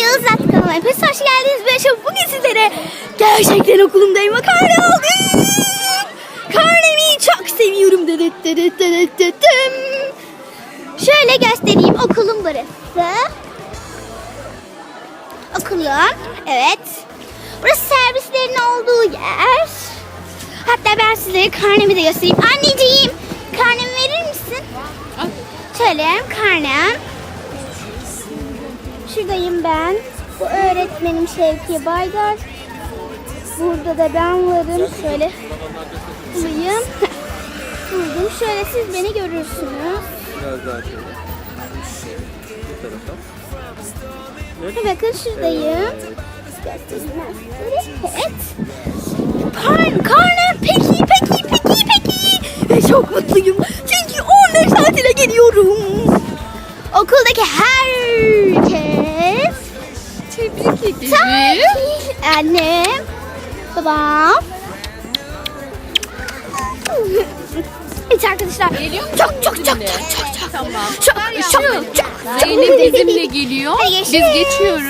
Yağız At kanalıma hepiniz hoş geldiniz. Ben Şef. Bugün sizlere gerçekten okulumdayım. Karne aldım. Karnemi çok seviyorum. Şöyle göstereyim. Okulum burası. Okulum. Evet. Burası servislerin olduğu yer. Hatta ben size karnemi de göstereyim. Anneciğim karnemi verir misin? Şöyle karnem. Şuradayım ben. Bu öğretmenim Şevki Baydar. Burada da ben varım. Şöyle bulayım. Buldum. Şöyle siz beni görürsünüz. Biraz daha şöyle. Bu tarafa. Bakın şuradayım. Evet. Karn, karnem peki peki peki peki. Çok mutluyum. Çünkü 15 tatile geliyorum. Tabii. Annem, babam. Evet arkadaşlar. Geliyor musun Çok çok çok bizimle? çok çok çok. Tamam. Çok çok çok. Zeynep bizimle geliyor. Biz geçiyoruz.